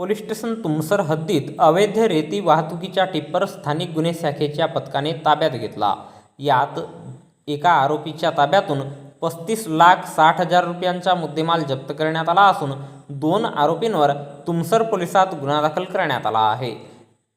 Police station Tumsar हद्दीत अवैध रेती वाहतुकीच्या टिप्पर स्थानिक गुन्हे शाखेच्या पथकाने ताब्यात घेतला. यात एका आरोपीच्या ताब्यातून पस्तीस लाख साठ हजार रुपयांचा मुद्देमाल जप्त करण्यात आला असून दोन आरोपींवर तुमसर पोलिसात गुन्हा दाखल करण्यात आला आहे.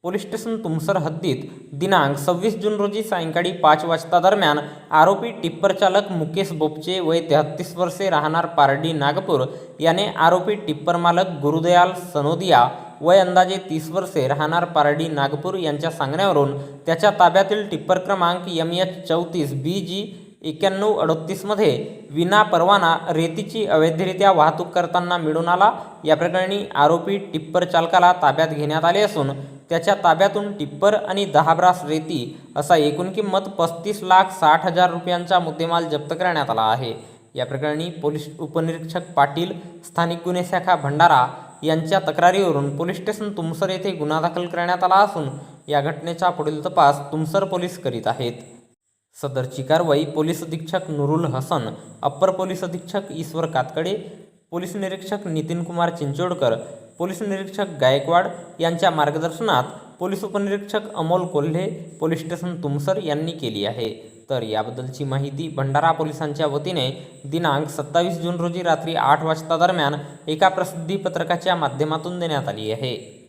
पोलीस स्टेशन तुमसर हद्दीत दिनांक सव्वीस जून रोजी सायंकाळी पाच वाजता दरम्यान आरोपी टिप्पर चालक मुकेश बोपचे वय तेहत्तीस वर्षे राहणार पारडी नागपूर याने आरोपी टिप्पर मालक गुरुदयाल सनोदिया वय अंदाजे तीस वर्षे राहणार पारडी नागपूर यांच्या सांगण्यावरून त्याच्या ताब्यातील टिप्पर क्रमांक एम एच चौतीस बी जी एक्याण्णव अडतीसमध्ये विना परवाना रेतीची अवैधरित्या वाहतूक करताना मिळून आला. या प्रकरणी आरोपी टिप्पर चालकाला ताब्यात घेण्यात आले असून त्याच्या ताब्यातून टिप्पर आणि दहा ब्रास रेती असा एकूण किंमत पस्तीस लाख साठ हजार रुपयांचा मुद्देमाल जप्त करण्यात आला आहे. या प्रकरणी पोलीस उपनिरीक्षक पाटील स्थानिक गुन्हे शाखा भंडारा यांच्या तक्रारीवरून पोलीस स्टेशन तुमसर येथे गुन्हा दाखल करण्यात आला असून या घटनेचा पुढील तपास तुमसर पोलीस करीत आहेत. सदरची कारवाई पोलीस अधीक्षक नुरुल हसन अप्पर पोलीस अधीक्षक ईश्वर कातकडे पोलीस निरीक्षक नितीन कुमार चिंचोडकर पोलीस निरीक्षक गायकवाड यांच्या मार्गदर्शनात पोलीस उपनिरीक्षक अमोल कोल्हे पोलीस स्टेशन तुमसर यांनी केली आहे. तर याबद्दलची माहिती भंडारा पोलिसांच्या वतीने दिनांक सत्तावीस जून रोजी रात्री आठ वाजता दरम्यान एका प्रसिद्धी पत्रकाच्या माध्यमातून देण्यात आली आहे.